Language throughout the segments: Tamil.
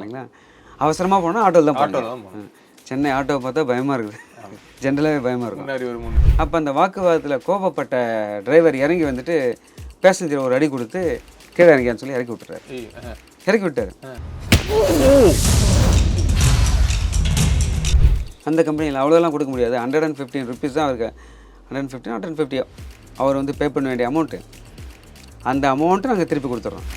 இல்லைங்களா? அவசரமாக போனால் ஆட்டோவில் தான். சென்னை ஆட்டோவை பார்த்தா பயமாக இருக்குது. ஜென்ரலாகவே பயமாக இருக்கும். அப்போ அந்த வாக்குவாதத்தில் கோபப்பட்ட டிரைவர் இறங்கி வந்துட்டு பேசஞ்சர் ஒரு அடி கொடுத்து கீழே இறங்கியான்னு சொல்லி இறக்கி விட்டுறாரு. இறக்கி விட்டார். அந்த கம்பெனியில் அவ்வளோலாம் கொடுக்க முடியாது. ஹண்ட்ரட் அண்ட் ஃபிஃப்டின் ருபீஸ் தான் அவருக்கு. ஹண்ட்ரட் அண்ட் ஃபிஃப்டின் ஹண்ட்ரட் ஃபிஃப்டியோ அவர் வந்து பே பண்ண வேண்டிய அமௌண்ட்டு அந்த அமௌண்ட்டை நாங்கள் திருப்பி கொடுத்துட்றோம்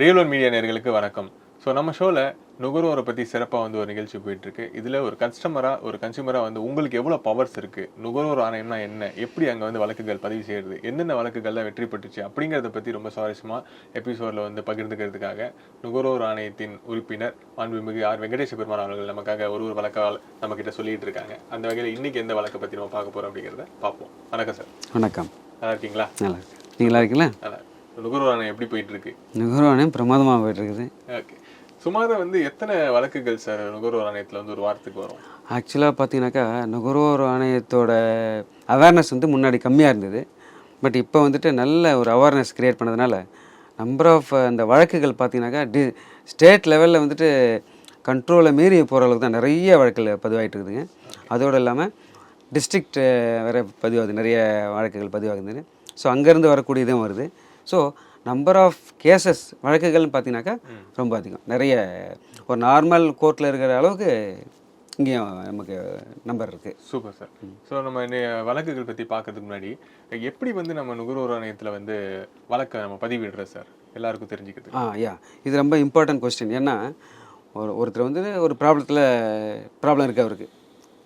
ரியல் ஒன் மீடியா நேயர்களுக்கு வணக்கம். ஸோ நம்ம ஷோவில் நுகர்வோரை பற்றி சிறப்பாக வந்து ஒரு நிகழ்ச்சி போயிட்டு இருக்கு இதில் ஒரு கஸ்டமராக ஒரு கன்சியூமராக வந்து உங்களுக்கு எவ்வளோ பவர்ஸ் இருக்கு? நுகர்வோர் ஆணையம்னா என்ன? எப்படி அங்கே வந்து வழக்குகள் பதிவு செய்யறது? என்னென்ன வழக்குகள்லாம் வெற்றி பெற்றுச்சு? அப்படிங்கிறத பற்றி ரொம்ப சுவாரஸ்யமாக எபிசோடில் வந்து பகிர்ந்துக்கிறதுக்காக நுகர்வோர் ஆணையத்தின் உறுப்பினர் மாண்புமிகு ஆர். வெங்கடேஷ பெருமாள் அவர்கள் நமக்காக ஒரு ஒரு வழக்கால் நம்ம கிட்ட சொல்லிட்டு இருக்காங்க. அந்த வகையில் இன்னைக்கு எந்த வழக்கை பற்றி நம்ம பார்க்க போறோம் அப்படிங்கிறத பார்ப்போம். வணக்கம் சார். வணக்கம். நல்லா இருக்கீங்களா? நல்லா இருக்கு நீங்களா இருக்கீங்களா? நல்லா நுகர்வோர் ஆணையம் எப்படி போயிட்டு இருக்கு நுகர்வானே பிரமாதமாக போயிட்டு இருக்குது ஓகே. சுமாராக வந்து எத்தனை வழக்குகள் சார் நுகர்வோர் ஆணையத்தில் வந்து ஒரு வாரத்துக்கு வரும்? ஆக்சுவலாக பார்த்தீங்கன்னாக்கா நுகர்வோர் ஆணையத்தோட அவேர்னஸ் வந்து முன்னாடி கம்மியாக இருந்தது. பட் இப்போ வந்துட்டு நல்ல ஒரு அவேர்னஸ் கிரியேட் பண்ணதுனால நம்பர் ஆஃப் அந்த வழக்குகள் பார்த்தீங்கன்னாக்கா டி ஸ்டேட் லெவலில் வந்துட்டு கண்ட்ரோலை மீறி போகிற அளவுக்கு தான் நிறைய வழக்குகள் பதிவாயிட்டு இருக்குதுங்க அதோடு இல்லாமல் டிஸ்ட்ரிக்ட் வேறு பதிவாகுது நிறைய வழக்குகள் பதிவாகுதுன்னு. ஸோ அங்கேருந்து வரக்கூடியதும் வருது. ஸோ நம்பர் ஆஃப் கேசஸ் வழக்குகள்னு பார்த்தீங்கன்னாக்கா ரொம்ப அதிகம். நிறைய ஒரு நார்மல் கோர்ட்டில் இருக்கிற அளவுக்கு இங்கேயும் நமக்கு நம்பர் இருக்குது சூப்பர் சார் ஸோ நம்ம வழக்குகள் பற்றி பார்க்கறதுக்கு முன்னாடி எப்படி வந்து நம்ம நுகர்வோர் ஆணையத்தில் வந்து வழக்கை நம்ம பதிவிடுறோம் சார் எல்லாருக்கும் தெரிஞ்சுக்கிறதுக்கு. ஆ யா இது ரொம்ப இம்பார்ட்டன்ட் கொஸ்டின் ஏன்னா ஒரு ஒருத்தர் வந்து ஒரு ப்ராப்ளத்தில் ப்ராப்ளம் இருக்குது அவருக்கு.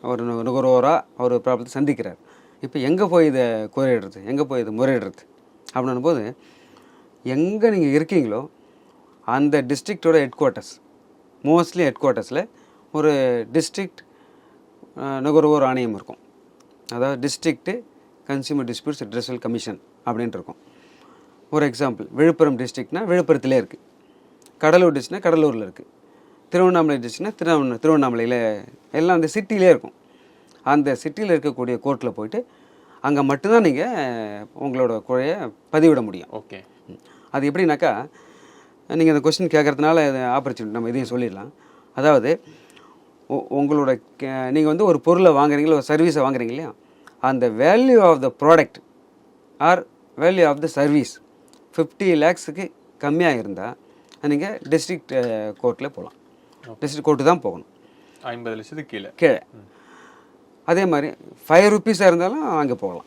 ஒரு நுகர்வோராக அவர் ப்ராப்ளத்தை சந்திக்கிறார். இப்போ எங்கே போய் இதை குறையிடுறது எங்கே போய் இதை முறையிடுறது? அப்படின்னும் போது எங்கே நீங்கள் இருக்கீங்களோ அந்த டிஸ்ட்ரிக்டோட ஹெட் குவார்ட்டர்ஸ் மோஸ்ட்லி ஹெட் குவார்ட்டர்ஸில் ஒரு டிஸ்ட்ரிக்ட் நுகர்வோர் ஆணையம் இருக்கும். அதாவது district consumer disputes redressal commission அப்படின்ட்டு இருக்கும். ஒரு எக்ஸாம்பிள் விழுப்புரம் டிஸ்ட்ரிக்ட்னா விழுப்புரத்திலே இருக்குது கடலூர் டிஸ்ட்ரிக்னா கடலூரில் இருக்குது திருவண்ணாமலை டிஸ்ட்ரிக்னா திருவண்ண திருவண்ணாமலையில் எல்லாம் அந்த சிட்டிலே இருக்கும். அந்த சிட்டியில் இருக்கக்கூடிய கோர்ட்டில் போயிட்டு அங்கே மட்டும்தான் நீங்கள் உங்களோட குறையை பதிவிட முடியும். ஓகே. அது எப்படின்னாக்கா நீங்கள் இந்த கொஸ்டின் கேட்குறதுனால ஆப்பர்ச்சுனிட்டி நம்ம இதையும் சொல்லிடலாம். அதாவது உங்களோட நீங்கள் வந்து ஒரு பொருளை வாங்குறீங்களா ஒரு சர்வீஸை வாங்குறீங்க இல்லையா? அந்த value of the product or value of the service fifty லேக்ஸுக்கு கம்மியாக இருந்தால் நீங்கள் டிஸ்ட்ரிக்ட் கோர்ட்டில் போகலாம் டிஸ்ட்ரிக்ட் கோர்ட்டு தான் போகணும். ஐம்பது லட்சத்துக்கு கீழே. கீழே. அதே மாதிரி ஃபைவ் ருபீஸாக இருந்தாலும் அங்கே போகலாம்.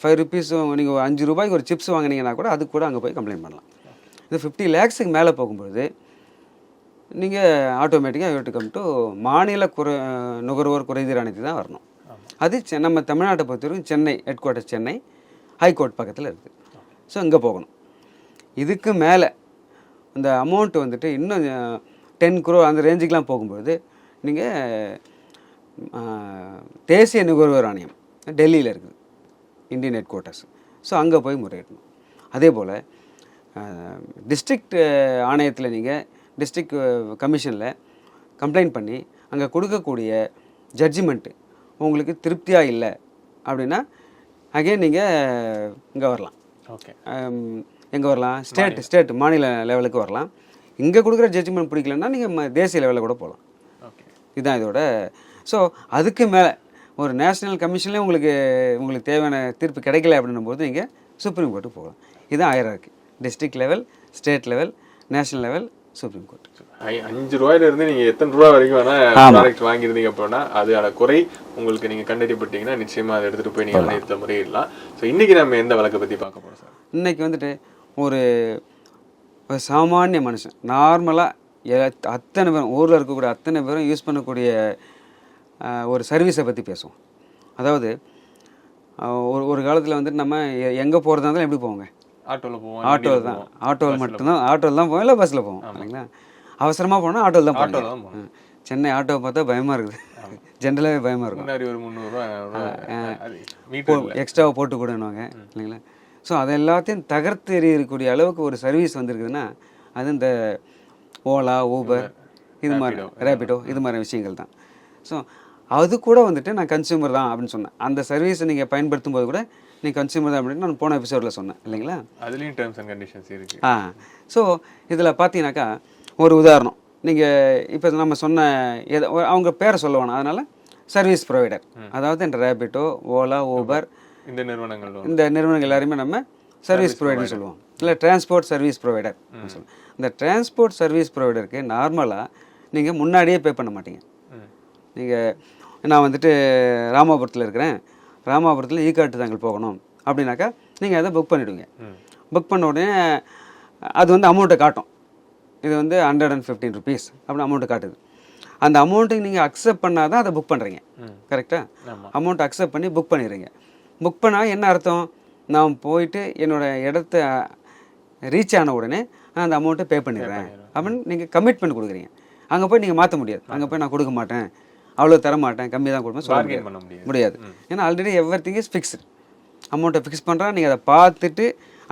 ஃபைவ் ருபீஸ் நீங்கள் அஞ்சு ரூபாய்க்கு ஒரு சிப்ஸ் வாங்கினீங்கன்னா கூட அதுக்கு கூட அங்கே போய் கம்ப்ளைண்ட் பண்ணலாம். இது ஃபிஃப்டி லேக்ஸுக்கு மேலே போகும்பொழுது நீங்கள் ஆட்டோமேட்டிக்காக யூ டு கம் டு மாநில குறை நுகர்வோர் குறைதீர் அனைத்து தான் வரணும். அது செ- நம்ம தமிழ்நாட்டை பொறுத்தவரைக்கும் Chennai headquarters Chennai high court பக்கத்தில் இருக்குது ஸோ இங்கே போகணும். இதுக்கு மேலே இந்த அமௌண்ட் வந்துட்டு இன்னும் டென் குரோ அந்த ரேஞ்சுக்கெலாம் போகும்போது நீங்கள் தேசிய நுகர்வோர் ஆணையம் டெல்லியில் இருக்குது இந்தியன் ஹெட் குவார்ட்டர்ஸ் ஸோ அங்கே போய் முறையிடணும். அதே போல் டிஸ்ட்ரிக்ட் ஆணையத்தில் நீங்கள் டிஸ்ட்ரிக்ட் கமிஷனில் கம்ப்ளைண்ட் பண்ணி அங்கே கொடுக்கக்கூடிய ஜட்ஜ்மெண்ட்டு உங்களுக்கு திருப்தியாக இல்லை அப்படின்னா அகைன் நீங்கள் இங்கே வரலாம். ஓகே எங்கே வரலாம்? ஸ்டேட் ஸ்டேட் மாநில லெவலுக்கு வரலாம். இங்கே கொடுக்குற ஜட்ஜ்மெண்ட் பிடிக்கலன்னா நீங்கள் தேசிய லெவலில் கூட போகலாம் ஓகே இதுதான் இதோட ஸோ அதுக்கு மேலே ஒரு நேஷ்னல் கமிஷன்லேயே உங்களுக்கு உங்களுக்கு தேவையான தீர்ப்பு கிடைக்கல அப்படின்னும் போது நீங்கள் சுப்ரீம் கோர்ட்டுக்கு போகலாம். இதுதான் ஆயிரம் இருக்குது district level state level national level supreme court அஞ்சு ரூபாயில இருந்து நீங்க எத்தனை ரூபாய் வரைக்கும் வேணா ஆமா. ப்ராடக்ட் வாங்கியிருந்தீங்க அப்படின்னா அதோட குறை உங்களுக்கு நீங்க கண்டறியப்பட்டீங்கன்னா நிச்சயமா அதை எடுத்துட்டு போய் நீங்க ஆணையத்தை முறையிடலாம். ஸோ இன்னைக்கு நம்ம எந்த வழக்கை பத்தி பார்க்க போறோம் சார் இன்னைக்கு வந்துட்டு ஒரு சாமானிய மனுஷன். நார்மலாக அத்தனை பேரும் ஊரில் இருக்கக்கூடிய அத்தனை பேரும் யூஸ் பண்ணக்கூடிய ஒரு சர்வீஸை பற்றி பேசுவோம். அதாவது ஒரு ஒரு காலத்தில் வந்துட்டு நம்ம எங்கே போகிறதா இருந்தாலும் எப்படி போவோங்க? ஆட்டோல போவோம் ஆட்டோவில் தான். ஆட்டோவில் மட்டும்தான். ஆட்டோவில் தான் போவோம் இல்லை பஸ்ஸில் போவோம். இல்லைங்களா? அவசரமாக போனால் ஆட்டோவில் தான் ஆட்டோல போவோம் தான் போவோம். சென்னை ஆட்டோவை பார்த்தா பயமாக இருக்குது. ஜென்ரலாகவே பயமாக இருக்கும். முன்னாடி ஒரு முந்நூறுரூவா எக்ஸ்ட்ராவை போட்டு கொடுன்னுவாங்க இல்லைங்களா? ஸோ அதை எல்லாத்தையும் தகர்த்து எறியக்கூடிய அளவுக்கு ஒரு சர்வீஸ் வந்திருக்குதுன்னா அது இந்த ஓலா ஊபர் இது மாதிரி ரேபிடோ இது மாதிரி விஷயங்கள் தான். ஸோ அது கூட வந்துட்டு நான் கன்சியூமர் தான் அப்படின்னு சொன்னேன். அந்த சர்வீஸை நீங்கள் பயன்படுத்தும் போது கூட நீ கன்சியூமர் தான் அப்படின்னு நான் போன எபிசோடில் சொன்னேன். இல்லைங்களா? அதுலயும் டேர்ம்ஸ் அண்ட் கண்டிஷன்ஸ் இருக்கு. ஆ. ஸோ இதில் பார்த்தீங்கன்னாக்கா ஒரு உதாரணம். நீங்கள் இப்போ நம்ம சொன்ன எதை அவங்க பேரை சொல்ல வேணாம். அதனால் சர்வீஸ் ப்ரொவைடர் அதாவது இந்த ரேபிட்டோ ஓலா ஊபர் இந்த நிறுவனங்கள் இந்த நிறுவனங்கள் எல்லாருமே நம்ம சர்வீஸ் ப்ரொவைடர்னு சொல்லுவோம். இல்லை டிரான்ஸ்போர்ட் சர்வீஸ் ப்ரொவைடர் சொல்லுவோம். இந்த டிரான்ஸ்போர்ட் சர்வீஸ் ப்ரொவைடருக்கு நார்மலாக நீங்கள் முன்னாடியே பே பண்ண மாட்டீங்க. நீங்கள் நான் வந்துட்டு ராமாபுரத்தில் இருக்கிறேன். ராமாபுரத்தில் ஈக்காட்டு தாங்கல் போகணும். அப்படின்னாக்கா நீங்கள் அதை புக் பண்ணிவிடுவீங்க ம். புக் பண்ண உடனே அது வந்து அமௌண்ட்டை காட்டும். இது வந்து ஹண்ட்ரட் அண்ட் ஃபிஃப்டீன் ருபீஸ் அப்படின்னு அமௌண்ட்டு காட்டுது. அந்த அமௌண்ட்டுக்கு நீங்கள் அக்செப்ட் பண்ணால் தான் அதை புக் பண்ணுறீங்க. கரெக்டாக. அமௌண்ட் அக்செப்ட் பண்ணி புக் பண்ணிடுறீங்க. புக் பண்ணால் என்ன அர்த்தம்? நான் போயிட்டு என்னோட இடத்த ரீச் ஆன உடனே நான் அந்த அமௌண்ட்டை பே பண்ணிடுறேன். அப்படின்னு நீங்கள் கமிட்மெண்ட் கொடுக்குறீங்க. அங்கே போய் நீங்கள் மாற்ற முடியாது. அங்கே போய் நான் கொடுக்க மாட்டேன். அவ்வளோ தர மாட்டேன் கம்மி தான் கொடுப்பேன் சொல்ல முடியாது. முடியாது. ஏன்னா already everything is fixed அமௌண்ட்டை ஃபிக்ஸ் பண்ணுறா நீங்கள் அதை பார்த்துட்டு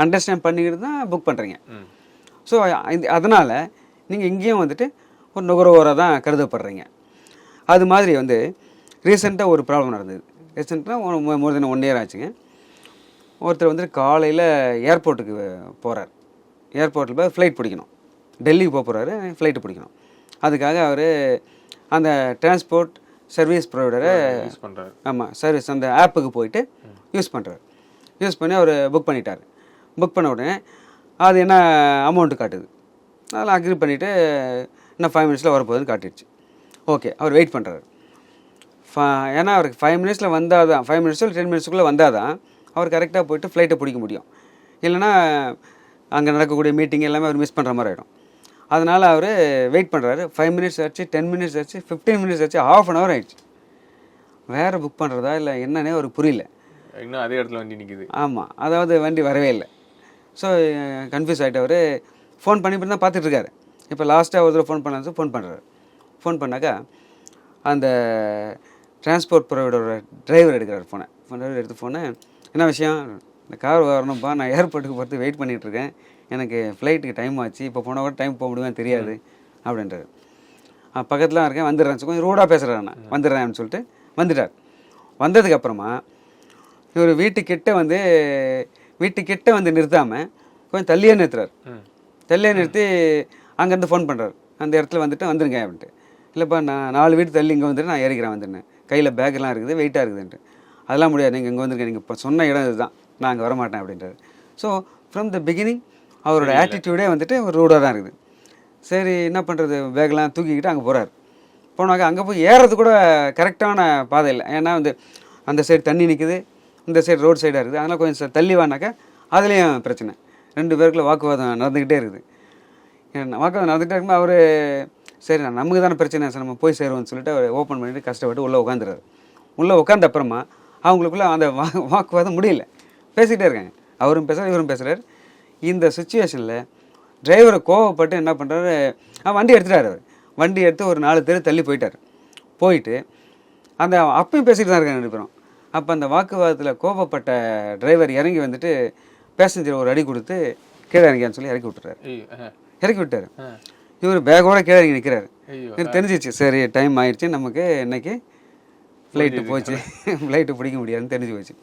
அண்டர்ஸ்டாண்ட் பண்ணிக்கிட்டு தான் புக் பண்ணுறீங்க. ஸோ அதனால் நீங்கள் இங்கேயும் வந்துட்டு ஒரு நுகர்வோராக தான் கருதப்படுறீங்க. அது மாதிரி வந்து ரீசெண்டாக ஒரு ப்ராப்ளம் நடந்தது. ரீசெண்டாக மோர் தென் ஒன் இயர் ஆச்சுங்க. ஒருத்தர் வந்துட்டு காலையில் ஏர்போர்ட்டுக்கு போகிறார் ஏர்போர்ட்டில் போய் ஃப்ளைட் பிடிக்கணும். டெல்லிக்கு போக போகிறாரு ஃப்ளைட்டு பிடிக்கணும். அதுக்காக அவர் அந்த டிரான்ஸ்போர்ட் சர்வீஸ் ப்ரொவைடரை யூஸ் பண்றாரு. ஆமாம் சர்வீஸ் அந்த ஆப்புக்கு போயிட்டு யூஸ் பண்ணுறாரு யூஸ் பண்ணி அவர் புக் பண்ணிட்டார். புக் பண்ண உடனே அது என்ன அமௌண்ட்டு காட்டுது? அதில் அக்ரி பண்ணிவிட்டு இன்னும் ஃபைவ் மினிட்ஸில் வரப்போகுதுன்னு காட்டிடுச்சு. ஓகே அவர் வெயிட் பண்ணுறாரு ஏன்னா அவருக்கு ஃபைவ் மினிட்ஸில் வந்தால் தான் ஃபைவ் மினிட்ஸில் டென் மினிட்ஸ்க்குள்ளே வந்தால் தான் அவர் கரெக்டாக போயிட்டு ஃப்ளைட்டை பிடிக்க முடியும். இல்லைன்னா அங்கே நடக்கக்கூடிய மீட்டிங் எல்லாமே அவர் மிஸ் பண்ணுற மாதிரி ஆகிடும் அதனால் அவர் வெயிட் பண்ணுறாரு ஃபைவ் மினிட்ஸ் ஆச்சு டென் மினிட்ஸ் ஆச்சு ஃபிஃப்டீன் மினிட்ஸ் ஆச்சு ஹாஃப் அன் ஹவர் ஆயிடுச்சு. வேறு புக் பண்ணுறதா இல்லை என்னன்னே அவருக்கு புரியல. இன்னும் அதே இடத்துல வண்டி நிக்குது. ஆமாம் அதாவது வண்டி வரவே இல்லை. ஸோ கன்ஃபியூஸ் ஆகிட்டு அவர் ஃபோன் பண்ணி தான் பார்த்துட்டு இருக்காரு. இப்போ லாஸ்ட்டாக ஒரு தடவை ஃபோன் பண்ணலாம் ஃபோன் பண்ணுறாரு ஃபோன் பண்ணாக்கா அந்த டிரான்ஸ்போர்ட் ப்ரொவைடரோட டிரைவர் எடுக்கிறார் ஃபோனை ஃபோன் டிரைவர் எடுத்து ஃபோனை என்ன விஷயம்? இந்த கார் வரணும்ப்பா நான் ஏர்போர்ட்டுக்கு போகிறது வெயிட் பண்ணிட்டு இருக்கேன். எனக்கு ஃப்ளைட்டுக்கு டைம் ஆச்சு. இப்போ போன கூட டைம் போக முடியுமா தெரியாது. அப்படின்றாரு. பக்கத்தில் இருக்கேன். வந்துடுறேன். கொஞ்சம் ரூடாக பேசுகிறேன் நான் வந்துடுறேன்னு சொல்லிட்டு வந்துட்டார். வந்ததுக்கப்புறமா இவர் வீட்டுக்கிட்ட வந்து வீட்டுக்கிட்ட வந்து நிறுத்தாமல் கொஞ்சம் தள்ளியே நிறுத்துறாரு. தள்ளியே நிறுத்தி அங்கேருந்து ஃபோன் பண்ணுறாரு அந்த இடத்துல வந்துட்டு வந்துருங்க அப்படின்ட்டு. இல்லைப்பா நான் நாலு வீட்டு தள்ளி இங்கே வந்துட்டு நான் ஏறிக்கிறேன் வந்துருந்தேன் கையில் பேக்கெல்லாம் இருக்குது வெயிட்டாக இருக்குதுன்ட்டு. அதெல்லாம் முடியாது. நீங்கள் இங்கே வந்திருக்கேன் நீங்கள் இப்போ சொன்ன இடம் இதுதான். நான் அங்கே வரமாட்டேன் அப்படின்றாரு. ஸோ ஃப்ரம் த பிகினிங் அவரோட ஆட்டிடியூடே வந்துட்டு ஒரு ரூடாக தான் இருக்குது. சரி என்ன பண்ணுறது பேக்கெலாம் தூக்கிக்கிட்டு அங்கே போகிறாரு போனாக்க அங்கே போய் ஏறது கூட கரெக்டான பாதை இல்லை. ஏன்னா வந்து அந்த சைடு தண்ணி நிற்குது இந்த சைடு ரோடு சைடாக இருக்குது. அதனால் கொஞ்சம் தள்ளி வானாக்கா அதுலேயும் பிரச்சனை. ரெண்டு பேருக்குள்ள வாக்குவாதம் நடந்துக்கிட்டே இருக்குது. வாக்குவாதம் நடந்துகிட்டே இருக்கும்போது அவர் சரி நான் நமக்கு தானே பிரச்சனை சார் நம்ம போய் சேருவோம்னு சொல்லிட்டு அவர் ஓப்பன் பண்ணிட்டு கஷ்டப்பட்டு உள்ளே உட்காந்துறாரு உள்ளே உட்காந்த அப்புறமா அவங்களுக்குள்ள அந்த வா வாக்குவாதம் முடியல. பேசிக்கிட்டே இருக்காங்க. அவரும் பேசுகிறார் இவரும் பேசுகிறார் இந்த சுச்சுவேஷனில் டிரைவரை கோவப்பட்டு என்ன பண்ணுறாரு வண்டி எடுத்துட்டார் அவர். வண்டி எடுத்து ஒரு நாலு தெரு தள்ளி போயிட்டார். போயிட்டு அந்த அப்பயும் பேசிட்டு தான் இருக்காங்க ரெண்டு அப்போ அந்த வாக்குவாதத்தில் கோபப்பட்ட டிரைவர் இறங்கி வந்துட்டு பேசஞ்சர் ஒரு அடி கொடுத்து கீழே இறங்கியான்னு சொல்லி இறக்கி விட்டுறாரு. இறக்கி விட்டார். இவர் பேக்கோட கீழே இறங்கி நிற்கிறாரு எனக்கு தெரிஞ்சிச்சு சரி டைம் ஆயிடுச்சு நமக்கு இன்னைக்கு ஃப்ளைட்டு போச்சு. ஃப்ளைட்டு பிடிக்க முடியாதுன்னு தெரிஞ்சு போச்சு.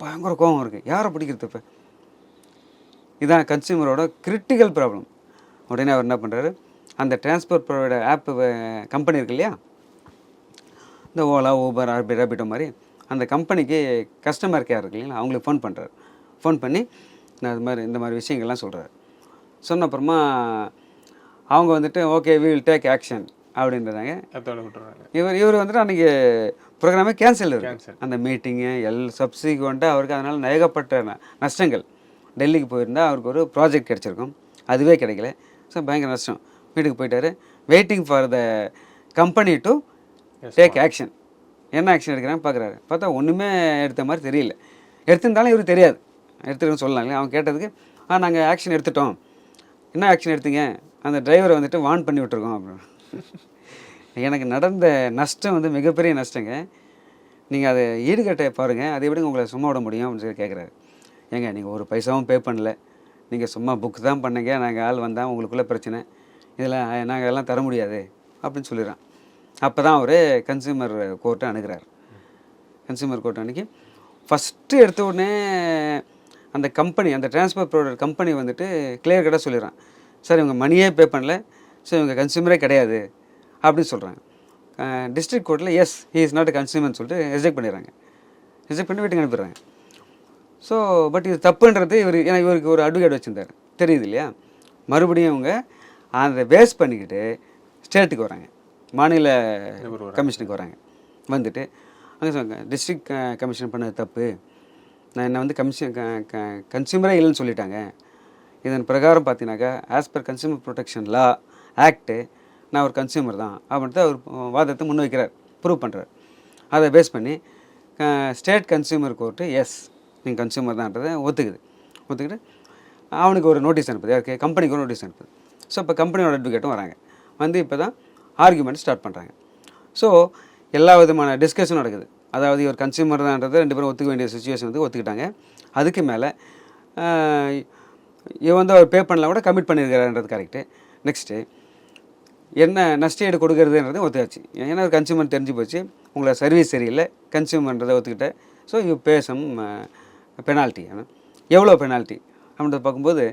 பயங்கர கோவம் இருக்குது யாரை பிடிக்கிறது இப்போ? இதான் கன்சியூமரோட கிரிட்டிக்கல் ப்ராப்ளம் உடனே அவர் என்ன பண்ணுறாரு அந்த டிரான்ஸ்போர்ட் ப்ரொவைடர் ஆப்பு கம்பெனி இருக்கு இல்லையா? இந்த ஓலா ஊபர் ஆர்பி ரேபிட்டோ மாதிரி அந்த கம்பெனிக்கு கஸ்டமர் கேர் இருக்கு இல்லைங்களா? அவங்களுக்கு ஃபோன் பண்ணுறாரு ஃபோன் பண்ணி நான் இது மாதிரி இந்த மாதிரி விஷயங்கள்லாம் சொல்கிறாரு சொன்ன அப்புறமா அவங்க வந்துட்டு okay we will take action விட்டுறாங்க. இவர் இவர் வந்துட்டு அன்றைக்கி ப்ரோக்ராமே கேன்சல் இருக்கு. அந்த மீட்டிங்கு எல் சப்சிக்வெண்ட்டாக அவருக்கு அதனால் ஏகப்பட்ட நஷ்டங்கள். டெல்லிக்கு போயிருந்தா அவருக்கு ஒரு ப்ராஜெக்ட் கிடச்சிருக்கும். அதுவே கிடைக்கல. ஸோ பயங்கர நஷ்டம். வீட்டுக்கு போயிட்டாரு. Waiting for the company to take action என்ன ஆக்ஷன் எடுக்கிறான்னு பார்க்குறாரு பார்த்தா ஒன்றுமே எடுத்த மாதிரி தெரியல. எடுத்திருந்தாலும் இவருக்கு தெரியாது. எடுத்துருக்கோன்னு சொல்லலாங்களே அவன் கேட்டதுக்கு ஆ நாங்கள் ஆக்ஷன் எடுத்துட்டோம். என்ன ஆக்ஷன் எடுத்தீங்க? அந்த டிரைவரை வந்துட்டு வார்ன் பண்ணி விட்டுருக்கோம். அப்படின்னு. எனக்கு நடந்த நஷ்டம் வந்து மிகப்பெரிய நஷ்டங்க. நீங்கள் அதை ஈடுகட்ட பாருங்கள் அதை எப்படி உங்களை சும்மா விட முடியும் அப்படின்னு சொல்லி கேட்குறாரு ஏங்க நீங்கள் ஒரு பைசாவும் பே பண்ணல. நீங்கள் சும்மா புக் தான் பண்ணீங்க நாங்கள் ஆள் வந்தால் உங்களுக்குள்ள பிரச்சனை. இதெல்லாம் நாங்கள் எல்லாம் தர முடியாது அப்படின்னு சொல்லிடுறான். அப்போ தான் அவர் கன்சியூமர் கோர்ட்டை அணுகிறார். கன்சியூமர் கோர்ட் அன்னைக்கு ஃபஸ்ட்டு எடுத்த உடனே அந்த கம்பெனி அந்த டிரான்ஸ்போர்ட் ப்ரோடக்ட் கம்பெனி வந்துட்டு கிளியர் கட்டாக சொல்லிடுறான். சார் இவங்க மணியே பே பண்ணல. ஸோ இவங்க கன்சியூமரே கிடையாது அப்படின்னு சொல்கிறாங்க டிஸ்ட்ரிக்ட் கோர்ட்டில் எஸ் ஹி இஸ் நாட் கன்சியூமர்னு சொல்லிட்டு ரிஜெக்ட் பண்ணிடுறாங்க. ரிஜெக்ட் பண்ணி வீட்டுக்கு அனுப்பிடுறாங்க. ஸோ பட் இது தப்புன்றது இவர் ஏன்னா இவருக்கு ஒரு அட்வொகேட் வச்சுருந்தார். தெரியுது இல்லையா? மறுபடியும் இவங்க அதை பேஸ் பண்ணிக்கிட்டு ஸ்டேட்டுக்கு வராங்க. மாநில கமிஷனுக்கு வராங்க. வந்துட்டு அங்கே சொல்லுங்க டிஸ்ட்ரிக்ட் கமிஷன் பண்ணது தப்பு. நான் என்ன வந்து கமிஷன் கன்சியூமரே இல்லைன்னு சொல்லிட்டாங்க. இதன் பிரகாரம் பார்த்தீங்கன்னாக்கா as per consumer protection law act நான் ஒரு கன்சியூமர் தான் அப்படின்ட்டு அவர் வாதத்தை முன்வைக்கிறார். ப்ரூவ் பண்ணுறார் அதை பேஸ் பண்ணி ஸ்டேட் கன்சியூமர் கோர்ட்டு எஸ் நீங்கள் கன்சியூமர் தான்றதை ஒத்துக்குது. ஒத்துக்கிட்டு அவனுக்கு ஒரு நோட்டீஸ் அனுப்புது. யாருக்கு கம்பெனிக்கு ஒரு நோட்டீஸ் அனுப்புது. ஸோ இப்போ கம்பெனியோட அட்வொகேட்டும் வராங்க. வந்து இப்போ தான் ஆர்குமெண்ட் ஸ்டார்ட் பண்ணுறாங்க ஸோ எல்லா விதமான டிஸ்கஷனும் நடக்குது. அதாவது இவர் கன்சியூமர் தான்ன்றதை ரெண்டு பேரும் ஒத்துக்க வேண்டிய சுச்சுவேஷன் வந்து ஒத்துக்கிட்டாங்க. அதுக்கு மேலே இவன் வந்து அவர் பே பண்ணல கூட கமிட் பண்ணியிருக்காருன்றது கரெக்டு நெக்ஸ்ட்டு என்ன நஷ்டஈடு கொடுக்குறதுன்றது ஒத்துக்காச்சு ஏன்னா கன்சியூமர் தெரிஞ்சு போச்சு. உங்களை சர்வீஸ் சரியில்லை. கன்சியூமர்ன்றதை ஒத்துக்கிட்டேன் so you pay some penalty எவ்வளோ பெனால்ட்டி? அப்படின்றத பார்க்கும்போது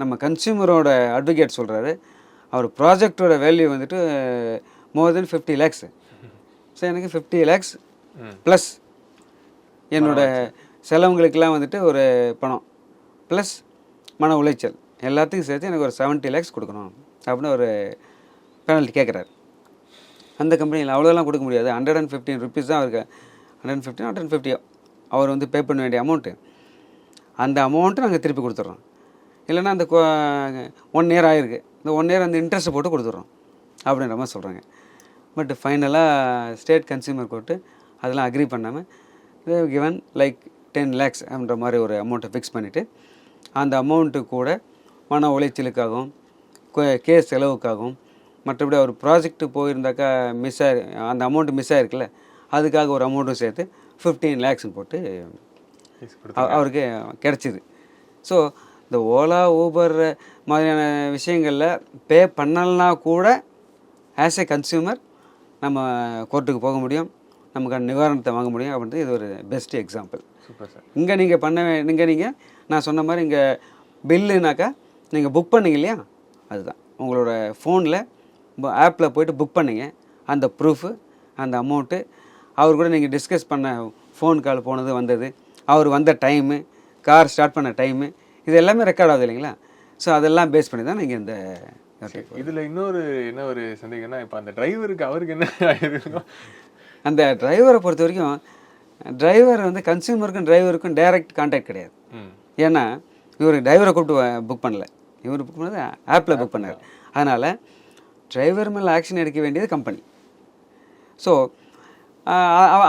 நம்ம கன்சியூமரோட அட்வொகேட் சொல்கிறாரு அவர் ப்ராஜெக்டோட வேல்யூ வந்துட்டு more then fifty lakhs. So எனக்கு ஃபிஃப்டி லேக்ஸ் ப்ளஸ் என்னோட செலவுங்களுக்கெல்லாம் வந்துட்டு ஒரு பணம் ப்ளஸ் மன உளைச்சல் எல்லாத்துக்கும் சேர்த்து எனக்கு ஒரு செவன்ட்டி லேக்ஸ் கொடுக்கணும் அப்படின்னு ஒரு பெனால்ட்டி கேட்குறாரு அந்த கம்பெனியில் அவ்வளோலாம் கொடுக்க முடியாது. ஹண்ட்ரட் அண்ட் ஃபிஃப்டின் ருபீஸ் தான் அவருக்கு ஹண்ட்ரட் அண்ட் ஃபிஃப்டின் ஹண்ட்ரட் ஃபிஃப்டியோ அவர் வந்து பே பண்ண வேண்டிய அமௌண்ட்டு அந்த அமௌண்ட்டு நாங்கள் திருப்பி கொடுத்துட்றோம். இல்லைன்னா அந்த ஒன் இயர் ஆகிருக்கு இந்த ஒன் இயர் அந்த இன்ட்ரெஸ்ட் போட்டு கொடுத்துட்றோம். அப்படின்ற மாதிரி சொல்கிறாங்க பட் ஃபைனலாக ஸ்டேட் கன்சியூமர் கோர்ட்டு அதெல்லாம் அக்ரி பண்ணாமல் கிவன் லைக் டென் லேக்ஸ் அப்படின்ற மாதிரி ஒரு அமௌண்ட்டை ஃபிக்ஸ் பண்ணிவிட்டு அந்த அமௌண்ட்டு கூட மன உளைச்சலுக்காகவும் கேஸ் செலவுக்காகவும் மற்றபடி அவர் ப்ராஜெக்ட்டு போயிருந்தாக்கா மிஸ் ஆகி அந்த அமௌண்ட்டு மிஸ் ஆகிருக்குல்ல அதுக்காக ஒரு அமௌண்ட்டும் சேர்த்து ஃபிஃப்டீன் லேக்ஸ்னு போட்டு அவ- அவருக்கு கிடச்சிது. ஸோ இந்த ஓலா ஊபர் மாதிரியான விஷயங்களில் பே பண்ணலனா கூட ஆஸ் ஏ கன்சியூமர் நம்ம கோர்ட்டுக்கு போக முடியும். நமக்கான நிவாரணத்தை வாங்க முடியும் அப்படின்றது இது ஒரு பெஸ்ட் எக்ஸாம்பிள் சூப்பர் சார் இங்கே நீங்கள் பண்ண இங்கே நீங்கள் நான் சொன்ன மாதிரி இங்கே பில்லுனாக்கா நீங்கள் புக் பண்ணீங்க இல்லையா? அதுதான். உங்களோட ஃபோனில் ஆப்பில் போயிட்டு புக் பண்ணீங்க. அந்த ப்ரூஃபு அந்த அமௌண்ட்டு அவர் கூட நீங்கள் டிஸ்கஸ் பண்ண ஃபோன் கால் போனது வந்தது. அவர் வந்த டைமு கார் ஸ்டார்ட் பண்ண டைமு இது எல்லாமே ரெக்கார்ட் ஆகுது இல்லைங்களா? ஸோ அதெல்லாம் பேஸ் பண்ணி தான் நீங்கள் இந்த இதுல இன்னொரு என்ன ஒரு சந்தேகம்னா இப்ப அந்த டிரைவருக்கு அவருக்கு என்ன ஆயிருக்கும்? அந்த டிரைவரை பொறுத்த வரைக்கும் டிரைவர் வந்து கன்சியூமருக்கும் டிரைவருக்கும் டைரக்ட் கான்டாக்ட் கிடையாது. ஏன்னா இவர் டிரைவரை கூப்பிட்டு புக் பண்ணல. இவர் புக் பண்ணது ஆப்பில் புக் பண்ணார். அதனால் டிரைவர் மேலே ஆக்ஷன் எடுக்க வேண்டியது கம்பெனி ஸோ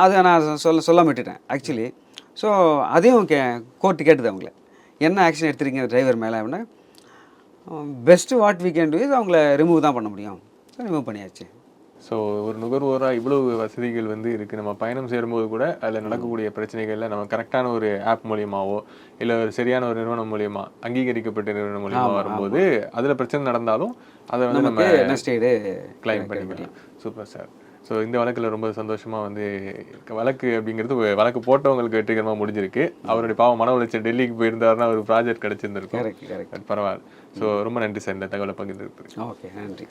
அதை நான் சொல்ல சொல்லாம விட்டுட்டேன் ஆக்சுவலி ஸோ அதையும் கே கோர்ட்டு கேட்டுது அவங்கள. என்ன ஆக்ஷன் எடுத்துருக்கீங்க டிரைவர் மேலே? அப்படின்னா best what we can do இது அவங்கள ரிமூவ் தான் பண்ண முடியும். ஸோ ரிமூவ் பண்ணியாச்சு. ஸோ ஒரு நுகர்வோரா இவ்வளவு வசதிகள் வந்து இருக்கு. நம்ம பயணம் சேரும்போது கூட அதில் நடக்கக்கூடிய பிரச்சனைகள்ல நம்ம கரெக்டான ஒரு ஆப் மூலியமாவோ இல்லை ஒரு சரியான ஒரு நிறுவனம் மூலியமா அங்கீகரிக்கப்பட்ட நிறுவனம் மூலியமா வரும்போது அதுல பிரச்சனை நடந்தாலும் அதை வந்து நம்ம கிளைம் பண்ணிக்கலாம். சூப்பர் சார் ஸோ இந்த வழக்குல ரொம்ப சந்தோஷமா வந்து வழக்கு அப்படிங்கிறது வழக்கு போட்டவங்களுக்கு வெற்றிகரமா முடிஞ்சிருக்கு. அவருடைய பாவம் மன உளைச்சல் டெல்லிக்கு போயிருந்தாருன்னா ஒரு ப்ராஜெக்ட் கிடைச்சிருந்திருக்கும். பரவாயில்ல. ஸோ ரொம்ப நன்றி சார். இந்த தகவலை பகிர்ந்துருக்கு ஓகே நன்றி.